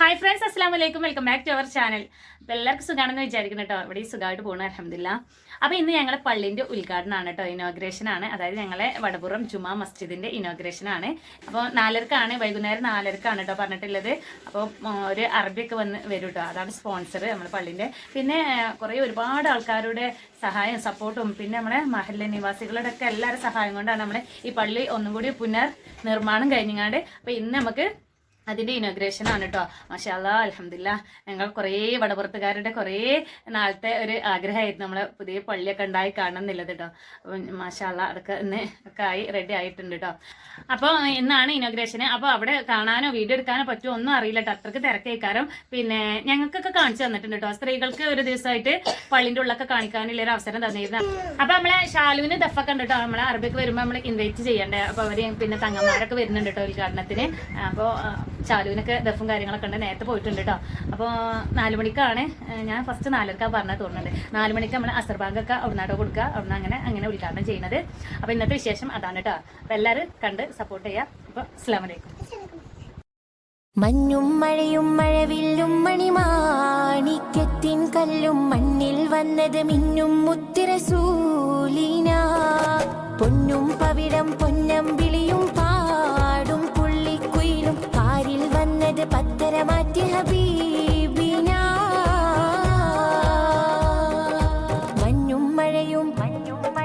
Hi friends അസ്സാം വലൈക്കും welcome back to our channel അപ്പോൾ എല്ലാവർക്കും സുഖമാണെന്ന് വിചാരിക്കുന്നു കേട്ടോ. ഇവിടെ ഈ സുഖമായിട്ട് പോകണം അലഹമില്ല അപ്പോൾ ഇന്ന് ഞങ്ങളെ പള്ളിന്റെ ഉദ്ഘാടനമാണ് കേട്ടോ ഇനോഗ്രേഷൻ ആണ്. അതായത് ഞങ്ങളെ വടപുറം ജുമാ മസ്ജിദിന്റെ ഇനോഗ്രേഷൻ ആണ്. അപ്പോൾ നാലരക്കാണ് വൈകുന്നേരം നാലരക്കാണ് കേട്ടോ പറഞ്ഞിട്ടുള്ളത്. അപ്പോൾ ഒരു അറബിയൊക്കെ വന്ന് വരും കേട്ടോ. അതാണ് സ്പോൺസർ നമ്മുടെ പള്ളിന്റെ പിന്നെ കുറേ ഒരുപാട് ആൾക്കാരുടെ സഹായം സപ്പോർട്ടും പിന്നെ നമ്മുടെ മഹല്ല നിവാസികളുടെ ഒക്കെ എല്ലാവരുടെ സഹായം കൊണ്ടാണ് നമ്മൾ ഈ പള്ളി ഒന്നും കൂടി പുനർ നിർമ്മാണം കഴിഞ്ഞങ്ങാണ്ട്. അപ്പോൾ ഇന്ന് നമുക്ക് അതിന്റെ ഇനോഗ്രേഷൻ ആണ് കേട്ടോ മാഷാല്ല അലഹമില്ല ഞങ്ങൾ കുറേ വടപുറത്തുകാരുടെ കുറേ നാളത്തെ ഒരു ആഗ്രഹമായിരുന്നു. നമ്മളെ പുതിയ പള്ളിയൊക്കെ ഉണ്ടായി കാണണം എന്നുള്ളത് കേട്ടോ മാഷാല്ല അതൊക്കെ ഇന്ന് ഒക്കെ ആയി റെഡി ആയിട്ടുണ്ട് കേട്ടോ അപ്പോൾ ഇന്നാണ് ഇനോഗ്രേഷൻ അപ്പോൾ അവിടെ കാണാനോ വീഡിയോ എടുക്കാനോ പറ്റുമോ ഒന്നും അറിയില്ല കേട്ടോ അത്രയ്ക്ക് തിരക്കേക്കാരം. പിന്നെ ഞങ്ങൾക്കൊക്കെ കാണിച്ചു തന്നിട്ടുണ്ട് കേട്ടോ സ്ത്രീകൾക്ക് ഒരു ദിവസമായിട്ട് പള്ളിന്റെ ഉള്ളൊക്കെ കാണിക്കാനുള്ള ഒരു അവസരം തന്നിരുന്നു. അപ്പോൾ നമ്മളെ ഷാലുവിന് ദഫൊക്കെ ഉണ്ട് കേട്ടോ നമ്മളെ അറബിക്ക് വരുമ്പോൾ നമ്മൾ ഇൻവൈറ്റ് ചെയ്യണ്ടേ. അപ്പോൾ അവർ പിന്നെ തങ്ങന്മാരൊക്കെ വരുന്നുണ്ട് കേട്ടോ ഉദ്ഘാടനത്തിന്. അപ്പോൾ ചാലുവിനൊക്കെ ദഫും കാര്യങ്ങളൊക്കെ ഉണ്ട്. നേരത്തെ പോയിട്ടുണ്ട് കേട്ടോ അപ്പോൾ നാല് മണിക്കാണ് ഏഹ് ഞാൻ ഫസ്റ്റ് നാലരക്കാണ് പറഞ്ഞത് തോന്നുന്നുണ്ട്. നാല് മണിക്ക് നമ്മൾ അസർ ബാങ്കൊക്കെ അവിടുന്നാട്ടോ കൊടുക്കുക. അവിടുന്ന് അങ്ങനെ അങ്ങനെ ഉദ്ഘാടനം ചെയ്യുന്നത്. അപ്പോൾ ഇന്നത്തെ വിശേഷം അതാണ് കേട്ടോ അപ്പോൾ എല്ലാവരും കണ്ട് സപ്പോർട്ട് ചെയ്യുക അപ്പോൾ അസ്സാം വലൈക്കും മഞ്ഞും മഴയും മഴവില്ലും മണിമാണിക്യത്തിൻ കല്ലും മണ്ണിൽ വന്നത് മിന്നും മുത്തിരസൂലിന മഴയും മഞ്ഞും മഴയും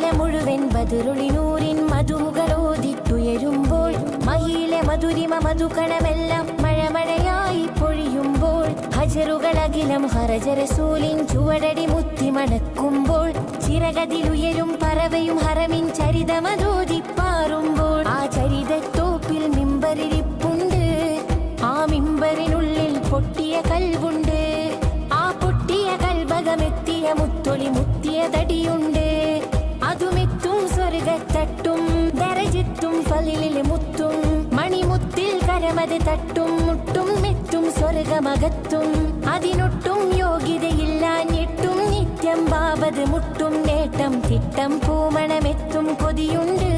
ബഹിരല മുഴുവൻ ബതിരുളിനൂരിൻ മധുകളോദിത്തുയരുമ്പോൾ മഹിയിലെ മധുരിമ മധുക്കണമെല്ലാം മഴമഴയായി പൊഴിയുമ്പോൾ ഹജറുകളകിലം ഹരജരസൂലിൻ ചുവടടി മുത്തി മണക്കുമ്പോൾ ചിറകതിലുയരും പറവയും ഹറമിൻ ചരിതമതോദിപ്പാറുമ്പോൾ ആ ചരിതത്തോപ്പിൽ മിമ്പറിരിപ്പുണ്ട് ആ മിമ്പറിനുള്ളിൽ പൊട്ടിയ കൽവുണ്ട് ആ പൊട്ടിയ കൽഭകമെത്തിയ മുത്തൊളി മുത്തിയ തടിയുണ്ട്. അതുമെത്തും സ്വർഗത്തട്ടും ദരജിത്തും ഫലിലെ മുത്തും. മണിമുത്തിൽ കരമത് തട്ടും മുട്ടും മെത്തും സ്വർഗമകത്തും. അതിനൊട്ടും യോഗ്യതയില്ലാഞ്ഞിട്ടും നിത്യം ബാബത് മുട്ടും നേട്ടം തിട്ടം പൂമണമെത്തും കൊതിയുണ്ട്.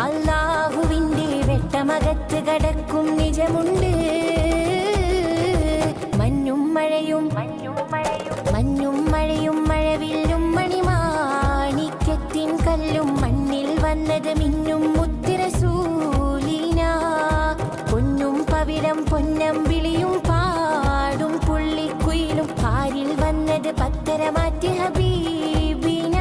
അള്ളാഹുവിന്റെ വെട്ടമകത്ത് കടക്കും നിജമുണ്ട്. മഞ്ഞും മഴയും മഞ്ഞും മഴയും മഞ്ഞും മഴയും വന്നത് മിന്നും മുത്തിരസൂലിന പൊന്നും പവിടം പൊന്നം വിളിയും പാടും പുള്ളിക്കുയിലും കാരിൽ വന്നത് പത്തര മാറ്റി ഹബീബിന.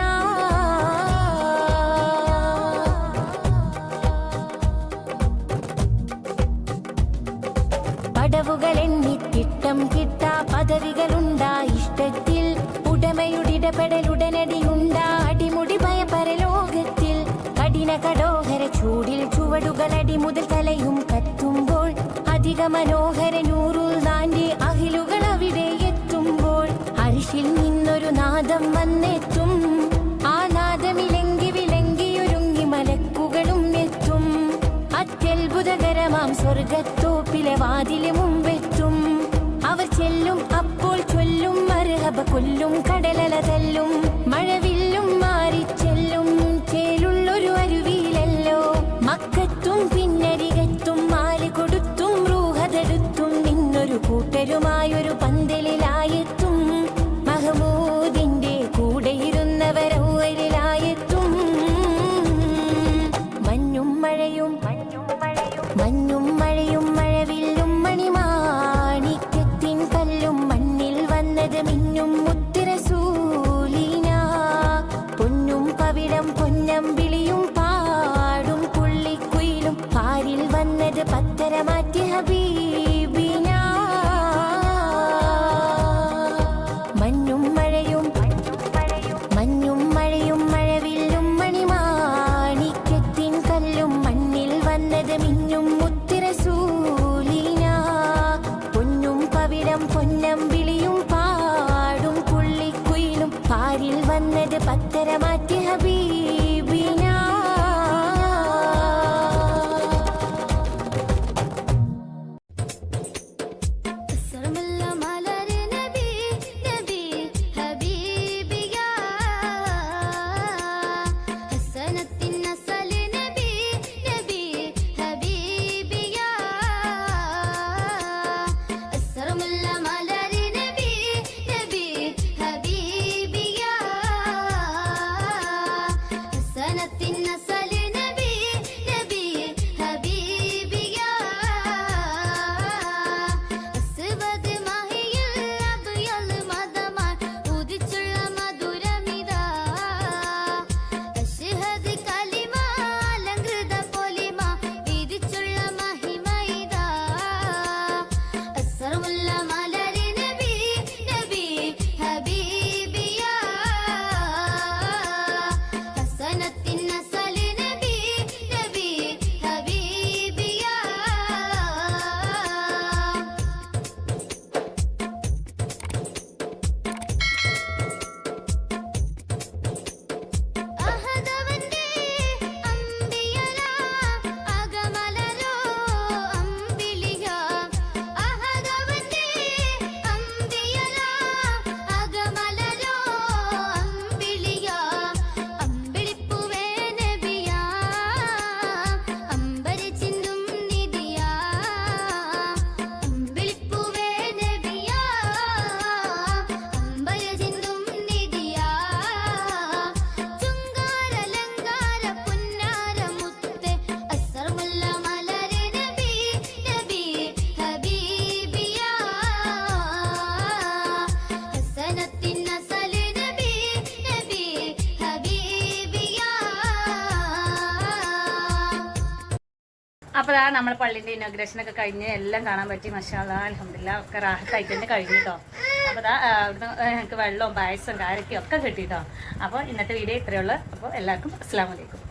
പടവുകൾ എണ്ണിത്തിട്ടം കിട്ടാ പദവികളുണ്ടാ ഇഷ്ടത്തിൽ. ഉടമയുടിടപെടലുടനടിയുണ്ടാ മുതൽ തലയും കത്തുമ്പോൾ അധിക മനോഹര നൂറുൽ നാന്റെ അഹിലുകൾ അവിടെ എത്തുമ്പോൾ അരിശിൽ നിന്നൊരു നാദം വന്നെത്തും. ആ നാദമിലെങ്കി വിലങ്കിയൊരുങ്ങി മലക്കുകളും എത്തും. അത്യത്ഭുതകരമാം സ്വർഗത്തോപ്പിലെ വാതിൽ മുമ്പെത്തും. അവർ ചെല്ലും അപ്പോൾ ചൊല്ലും മരഹബ കൊല്ലും കടലല തല്ലും. മഴയും മഞ്ഞും മഴയും മഴവില്ലും മണിമാണിക്കത്തിൻ കല്ലും മണ്ണിൽ വന്നത് മിന്നും മുത്തിര സൂലിന പൊന്നും പവിടം പൊന്നം വിളിയും പാടും പുള്ളിക്കുയിലും പാരിൽ വന്നത് പത്തര മാറ്റി ഹബീ. நபீ അപ്പോൾ ആ നമ്മളെ പള്ളിന്റെ ഇനോഗ്രേഷനൊക്കെ കഴിഞ്ഞ് എല്ലാം കാണാൻ പറ്റി മഷാല അലഹമില്ല ഒക്കെ റാഹത്തായിട്ട് തന്നെ കഴിഞ്ഞു കേട്ടോ അപ്പോൾ ഇതാ അവിടുന്ന് ഞങ്ങൾക്ക് വെള്ളവും പായസവും കാരക്കും ഒക്കെ കിട്ടി കേട്ടോ അപ്പോൾ ഇന്നത്തെ വീഡിയോ ഇത്രയേ ഉള്ളൂ. അപ്പോൾ എല്ലാവർക്കും അസ്സാം വലൈക്കും